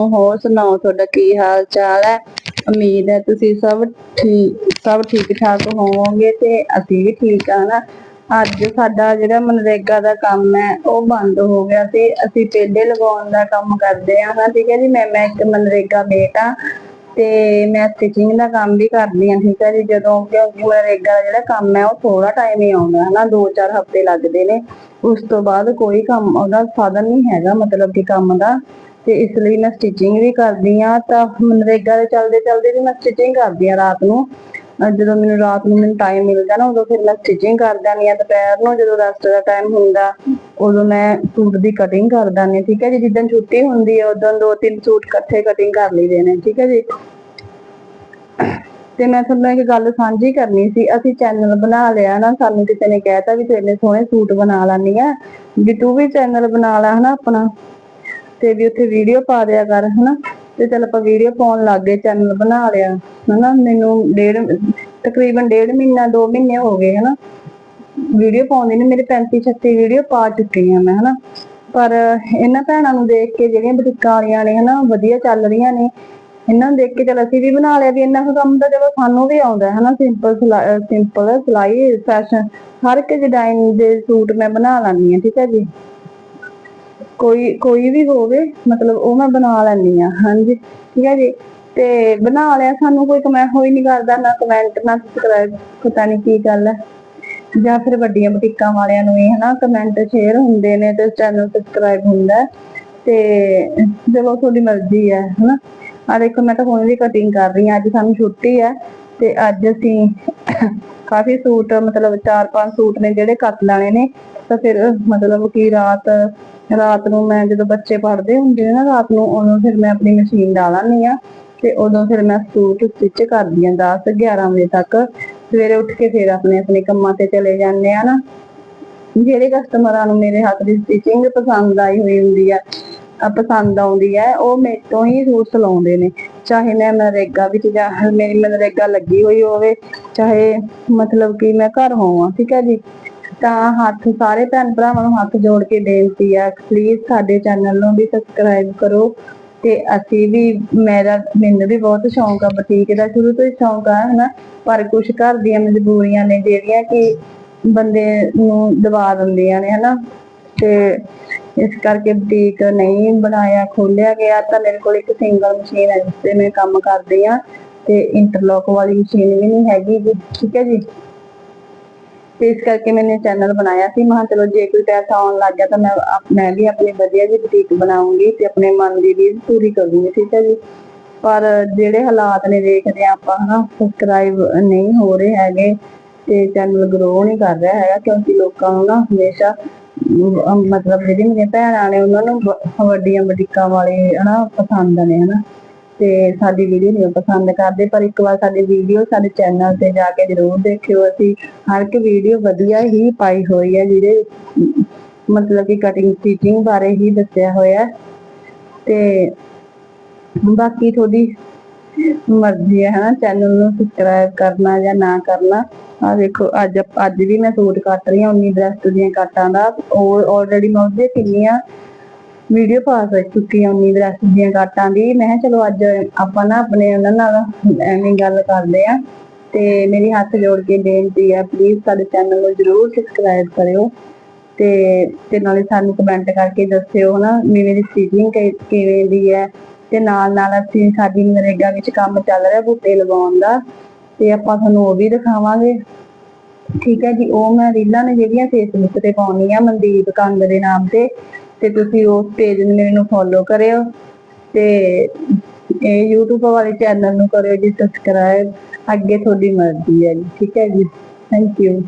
ਹੋਰ ਸੁਣਾਓ, ਤੁਹਾਡਾ ਕੀ ਹਾਲ ਚਾਲ ਹੈ? ਉਮੀਦ ਹੈ ਤੁਸੀਂ ਸਭ ਠੀਕ ਸਭ ਠੀਕ ਠਾਕ ਹੋਵੋਗੇ ਤੇ ਅਸੀਂ ਵੀ ਠੀਕ ਆ ਨਾ। ਅੱਜ ਸਾਡਾ ਜਿਹੜਾ ਮਨਰੇਗਾ ਦਾ ਕੰਮ ਹੈ, ਉਹ ਬੰਦ ਹੋ ਗਿਆ ਸੀ ਅਸੀਂ ਪੇਡੇ ਲਗਾਉਣ ਦਾ ਕੰਮ ਕਰਦੇ ਆ ਹਾਂ ਠੀਕ ਹੈ ਜੀ? ਮੈਂ ਮੈਂ ਇੱਕ ਮਨਰੇਗਾ ਮੇਟ ਤੇ ਮੈਂ ਸਟਿਚਿੰਗ ਦਾ ਕੰਮ ਵੀ ਕਰਦੀ ਆ ਠੀਕ ਹੈ ਜੀ? ਜਦੋਂ ਕਿਉਂਕਿ ਮਨਰੇਗਾ ਦਾ ਜਿਹੜਾ ਕੰਮ ਹੈ, ਉਹ ਥੋੜਾ ਟਾਈਮ ਹੀ ਆਉਂਦਾ ਹੈ ਨਾ 2-4 ਹਫ਼ਤੇ ਲੱਗਦੇ ਨੇ। ਉਸ ਤੋਂ ਬਾਅਦ ਕੋਈ ਕੰਮ, ਉਹਦਾ ਸਾਧਨ ਨਹੀਂ ਹੈਗਾ, ਮਤਲਬ ਕਿ ਕੰਮ ਦਾ। ਤੇ ਇਸ ਲਈ ਮੈਂ ਸਟਿਚਿੰਗ ਵੀ ਕਰਦੀ ਆ ਤਾਂ ਮਨਰੇਗਾ ਦੇ ਚੱਲਦੇ ਚੱਲਦੇ ਵੀ ਮੈਂ ਸਟਿਚਿੰਗ ਕਰਦੀ ਆ ਰਾਤ ਨੂੰ। ਜਦੋਂ ਮੈਨੂੰ ਰਾਤ ਨੂੰ ਮੈਨੂੰ ਟਾਈਮ ਮਿਲਦਾ ਨਾ, ਉਦੋਂ ਫਿਰ ਮੈਂ ਸਟਿਚਿੰਗ ਕਰ ਦਿੰਦੀ ਆ ਦੁਪਹਿਰ ਨੂੰ ਜਦੋਂ ਰੈਸਟ ਦਾ ਟਾਈਮ ਹੁੰਦਾ, ਉਦੋਂ ਮੈਂ ਸੂਟ ਦੀ ਕਟਿੰਗ ਕਰ ਦਿੰਦੀ ਹਾਂ, ਠੀਕ ਹੈ ਜੀ? ਜਿੱਦਣ ਛੁੱਟੀ ਹੁੰਦੀ ਹੈ, ਉਦੋਂ ਦੋ ਤਿੰਨ ਸੂਟ ਇਕੱਠੇ ਕਟਿੰਗ ਕਰ ਲਈਦੇ ਨੇ, ਠੀਕ ਹੈ ਜੀ? ਤੇ ਮੈਂ ਤੁਹਾਨੂੰ ਇੱਕ ਗੱਲ ਸਾਂਝੀ ਕਰਨੀ ਸੀ, ਅਸੀਂ ਚੈਨਲ ਬਣਾ ਲਿਆ ਨਾ, ਸਾਨੂੰ ਕਿਸੇ ਨੇ ਕਹਿਤਾ ਵੀ ਤੂੰ ਸੋਹਣੇ ਸੂਟ ਬਣਾ ਲੈਣੀ ਆ ਵੀ ਤੂੰ ਵੀ ਚੈਨਲ ਬਣਾ ਲੈ, ਹਨਾ ਆਪਣਾ? ਤੇ ਵੀ ਉੱਥੇ ਵੀਡੀਓ ਪਾ ਦਿਆ ਕਰ, ਹਨਾ? ਤੇ ਚੱਲ ਆਪਾਂ ਵੀਡੀਓ ਪਾਉਣ ਲੱਗ ਗਏ ਚੈਨਲ ਬਣਾ ਲਿਆ, ਹਨਾ? ਮੈਨੂੰ ਡੇਢ, ਤਕਰੀਬਨ ਡੇਢ ਮਹੀਨਾ 2 ਮਹੀਨੇ ਹੋ ਗਏ, ਹਨਾ? ਵੀਡੀਓ ਪਾਉਂਦੀ ਨੇ, ਮੇਰੇ 35 36 ਵੀਡੀਓ ਪਾ ਚੁੱਕੀ ਆ ਮੈਂ, ਹਨਾ? ਪਰ ਇਹਨਾਂ ਭੈਣਾਂ ਨੂੰ ਦੇਖ ਕੇ ਜਿਹੜੀਆਂ ਬੁਟੀਕਾਂ ਵਾਲੀਆਂ ਨੇ, ਹਨਾ, ਵਧੀਆ ਚੱਲ ਰਹੀਆਂ ਨੇ, ਇਹਨਾਂ ਨੂੰ ਦੇਖ ਕੇ ਚਲ ਅਸੀਂ ਵੀ ਬਣਾ ਲਿਆ ਵੀ ਇੰਨਾ ਕੁ ਕੰਮ ਤਾਂ ਚਲੋ ਸਾਨੂੰ ਵੀ ਆਉਂਦਾ ਹੈ ਹਨਾ ਸਿੰਪਲ ਸਿੰਪਲ ਸਿਲਾਈ ਫੈਸ਼ਨ ਹਰ ਇੱਕ ਡਿਜ਼ਾਈਨ ਦੇ ਸੂਟ ਮੈਂ ਬਣਾ ਲੈਂਦੀ ਆ ਠੀਕ ਹੈ ਜੀ? ਕੋਈ ਕੋਈ ਵੀ ਹੋਵੇ, ਮਤਲਬ ਉਹ ਮੈਂ ਬਣਾ ਲੈਂਦੀ ਆ ਹਾਂਜੀ। ਠੀਕ ਹੈ ਜੀ? ਤੇ ਬਣਾ ਲਿਆ ਸਾਨੂੰ ਕੋਈ ਕਮੈਂਟ ਹੋਈ ਨਹੀਂ ਕਰਦਾ, ਨਾ ਕਮੈਂਟ ਨਾ ਸਬਸਕ੍ਰਾਈਬ ਪਤਾ ਨਹੀਂ ਕੀ ਗੱਲ ਹੈ। ਜਾਂ ਫਿਰ ਵੱਡੀਆਂ ਬੁਟੀਕਾਂ ਵਾਲਿਆਂ ਨੂੰ ਵੀ, ਹਨਾ ਕਮੈਂਟ ਸ਼ੇਅਰ ਹੁੰਦੇ ਨੇ ਤੇ ਚੈਨਲ ਸਬਸਕ੍ਰਾਈਬ ਹੁੰਦਾ ਤੇ ਚਲੋ ਤੁਹਾਡੀ ਮਰਜ਼ੀ ਹੈ, ਹਨਾ। ਆ ਦੇਖੋ, ਮੈਂ ਤਾਂ ਹੁਣ ਵੀ ਕਟਿੰਗ ਕਰ ਰਹੀ ਹਾਂ, ਅੱਜ ਸਾਨੂੰ ਛੁੱਟੀ ਹੈ ਤੇ ਅੱਜ ਅਸੀਂ ਕਾਫੀ ਸੂਟ, ਮਤਲਬ 4-5 ਸੂਟ ਨੇ ਜਿਹੜੇ ਕੱਟ ਲੈਣੇ ਨੇ। ਤਾਂ ਫਿਰ ਮਤਲਬ ਕਿ ਰਾਤ ਰਾਤ ਨੂੰ ਮੈਂ ਜਦੋਂ ਬੱਚੇ ਪੜ੍ਹਦੇ ਹੁੰਦੇ ਨੇ ਨਾ, ਰਾਤ ਨੂੰ ਉਦੋਂ ਫਿਰ ਮੈਂ ਆਪਣੀ ਮਸ਼ੀਨ ਲਾ ਲੈਂਦੀ ਆ ਤੇ ਉਦੋਂ ਫਿਰ ਮੈਂ ਸੂਟ ਸਟਿਚ ਕਰਦੀ ਆ 10 11 ਵਜੇ ਤੱਕ। ਸਵੇਰੇ ਉੱਠ ਕੇ ਫਿਰ ਆਪਣੇ ਆਪਣੇ ਕੰਮਾਂ ਤੇ ਚਲੇ ਜਾਂਦੇ ਆ ਨਾ। ਜਿਹੜੇ ਕਸਟਮਰਾਂ ਨੂੰ ਮੇਰੇ ਹੱਥ ਦੀ ਸਟਿਚਿੰਗ ਪਸੰਦ ਆਈ ਹੋਈ ਹੁੰਦੀ ਆ ਪਸੰਦ ਆਉਂਦੀ ਹੈ, ਉਹ ਮੇਰੇ ਤੋਂ ਹੀ ਸੂਟ ਸਿਲਾਉਂਦੇ ਨੇ। ਚਾਹੇ ਮੈਂ ਮਨਰੇਗਾ ਵਿੱਚ ਜਾਂ ਮੇਰੀ ਮਨਰੇਗਾ ਲੱਗੀ ਹੋਈ ਹੋਵੇ, ਚਾਹੇ ਮਤਲਬ ਕਿ ਮੈਂ ਘਰ ਹੋਵਾਂ, ਠੀਕ ਹੈ ਜੀ? ਤਾਂ ਹੱਥ, ਸਾਰੇ ਭੈਣ ਭਰਾਵਾਂ ਨੂੰ ਹੱਥ ਜੋੜ ਕੇ ਬੇਨਤੀ ਆ ਪਲੀਜ਼ ਸਾਡੇ ਚੈਨਲ ਨੂੰ ਵੀ ਸਬਸਕ੍ਰਾਈਬ ਕਰੋ। ਤੇ ਅਸੀਂ ਵੀ, ਮੇਰਾ, ਮੈਨੂੰ ਵੀ ਬਹੁਤ ਸ਼ੌਂਕ ਆ, ਬੁਟੀਕ ਦਾ ਸ਼ੁਰੂ ਤੋਂ ਹੀ ਸ਼ੌਂਕ ਆ, ਹਨਾ? ਪਰ ਕੁਝ ਘਰ ਦੀਆਂ ਮਜਬੂਰੀਆਂ ਨੇ ਜਿਹੜੀਆਂ ਕਿ ਬੰਦੇ ਨੂੰ ਦਬਾ ਦਿੰਦੀਆਂ ਨੇ, ਹਨਾ? ਤੇ ਇਸ ਕਰਕੇ ਬੁਟੀਕ ਨਹੀਂ ਬਣਾਇਆ ਖੋਲਿਆ ਗਿਆ ਤਾਂ ਮੇਰੇ ਕੋਲ ਇੱਕ ਸਿੰਗਲ ਮਸ਼ੀਨ ਹੈ ਜਿਸ ਤੇ ਮੈਂ ਕੰਮ ਕਰਦੀ ਆ ਤੇ ਇੰਟਰਲੌਕ ਵਾਲੀ ਮਸ਼ੀਨ ਵੀ ਨਹੀਂ ਹੈਗੀ ਜੀ, ਠੀਕ ਹੈ ਜੀ? ਤੇ ਇਸ ਕਰਕੇ ਮੈंने ਚੈਨਲ ਬਣਾਇਆ ਸੀ, ਮੈਂ ਚਲੋ ਜੇ ਕੋਈ ਪੈਸਾ ਆਉਣ ਲੱਗ ਗਿਆ ਤਾਂ ਮੈਂ ਮੈਂ ਵੀ ਆਪਣੀ ਵਧੀਆ ਜਿਹੀ ਬੁਟੀਕ ਬਣਾਉਂਗੀ ਤੇ ਆਪਣੇ ਮਨ ਦੀ ਵੀ ਪੂਰੀ ਕਰੂੰਗੀ, ਠੀਕ ਹੈ ਜੀ? ਪਰ ਜਿਹੜੇ ਹਾਲਾਤ ਨੇ ਦੇਖਦੇ ਆ ਆਪਾਂ, ਹਨਾ ਸਬਸਕ੍ਰਾਈਬ ਨਹੀਂ ਹੋ ਰਹੇ ਹੈਗੇ ਤੇ ਚੈਨਲ ਗਰੋ ਨਹੀਂ ਕਰ ਰਿਹਾ ਹੈਗਾ ਕਿਉਂਕਿ ਲੋਕਾਂ ਨੂੰ ਨਾ ਹਮੇਸ਼ਾ ਮਤਲਬ ਜਿਹੜੀ ਮੇਰੀਆਂ ਭੈਣਾਂ ਨੇ, ਉਹਨਾਂ ਨੂੰ ਵੱਡੀਆਂ ਬੁਟੀਕਾਂ ਵਾਲੇ ਹਨਾ ਪਸੰਦ ਨੇ ਹਨਾ। ਤੇ ਸਾਡੀ ਵੀਡੀਓ ਨਹੀਂ ਪਸੰਦ ਕਰਦੇ, ਪਰ ਇੱਕ ਵਾਰ ਸਾਡੀ ਵੀਡੀਓ ਸਾਡੇ ਚੈਨਲ ਤੇ ਜਾ ਕੇ ਜਰੂਰ ਦੇਖਿਓ। ਅਸੀਂ ਹਰ ਇੱਕ ਵੀਡੀਓ ਵਧੀਆ ਹੀ ਪਾਈ ਹੋਈ ਹੈ ਜਿਹੜੇ ਮਤਲਬ ਕਿ ਕਟਿੰਗ ਸਟਿਚਿੰਗ ਬਾਰੇ ਹੀ ਦੱਸਿਆ ਹੋਇਆ ਤੇ ਬਾਕੀ ਤੁਹਾਡੀ ਮਰਜ਼ੀ ਹੈ, ਹਨਾ? ਚੈਨਲ ਨੂੰ ਸਬਸਕ੍ਰਾਈਬ ਕਰਨਾ ਜਾਂ ਨਾ ਕਰਨਾ। ਆ ਦੇਖੋ ਅੱਜ ਅੱਜ ਵੀ ਮੈਂ ਸੂਟ ਕੱਟ ਰਹੀ ਹਾਂ 19 ਬ੍ਰੈਸਟ ਦੀਆਂ ਕਾਟਾਂ ਦਾ। ਉਹ ਆਲਰੇਡੀ ਮੈਂ ਉਹਦੇ ਕਿੰਨੀਆਂ ਵੀਡੀਓ ਪਾ ਚੁੱਕੀ ਹਾਂ 19 ਬ੍ਰੈਸਟ ਦੀਆਂ ਕਾਟਾਂ ਦੀ। ਮੈਂ ਚਲੋ ਅੱਜ ਆਪਾਂ ਨਾ ਆਪਣੇ ਉਹਨਾਂ ਨਾਲ ਐਵੇਂ ਗੱਲ ਕਰਦੇ ਆ ਤੇ ਮੇਰੀ ਹੱਥ ਜੋੜ ਕੇ ਬੇਨਤੀ ਹੈ ਪਲੀਜ਼ ਸਾਡੇ ਚੈਨਲ ਨੂੰ ਜਰੂਰ ਸਬਸਕ੍ਰਾਈਬ ਕਰਿਓ। ਤੇ ਤੇ ਨਾਲੇ ਸਾਨੂੰ ਕਮੈਂਟ ਕਰਕੇ ਦੱਸਿਓ, ਹਨਾ, ਵੀ ਮੇਰੀ ਸਟਿਚਿੰਗ ਕਿਵੇਂ ਦੀ ਹੈ। ਤੇ ਨਾਲ ਨਾਲ ਅਸੀਂ ਸਾਡੀ ਨਰੇਗਾ ਵਿੱਚ ਕੰਮ ਚੱਲ ਰਿਹਾ ਬੂਟੇ ਲਗਾਉਣ ਦਾ, ਤੇ ਆਪਾਂ ਤੁਹਾਨੂੰ ਉਹ ਵੀ ਦਿਖਾਵਾਂਗੇ। ਠੀਕ ਹੈ ਜੀ, ਉਹ ਮੈਂ ਰੀਲਾਂ ਨੇ ਜਿਹੜੀਆਂ ਫੇਸਬੁੱਕ ਤੇ ਪਾਉਣੀ ਆ ਮਨਦੀਪ ਕੰਗ ਦੇ ਨਾਮ ਤੇ ਤੇ ਤੁਸੀਂ ਉਸ ਪੇਜ ਨੂੰ ਮੈਨੂੰ ਫੋਲੋ ਕਰਿਓ, ਤੇ ਇਹ YouTube ਵਾਲੇ ਚੈਨਲ ਨੂੰ ਕਰਿਓ ਜੀ ਸਬਸਕ੍ਰਾਈਬ ਅੱਗੇ ਤੁਹਾਡੀ ਮਰਜ਼ੀ ਹੈ ਜੀ। ਠੀਕ ਹੈ ਜੀ ਥੈਂਕ ਯੂ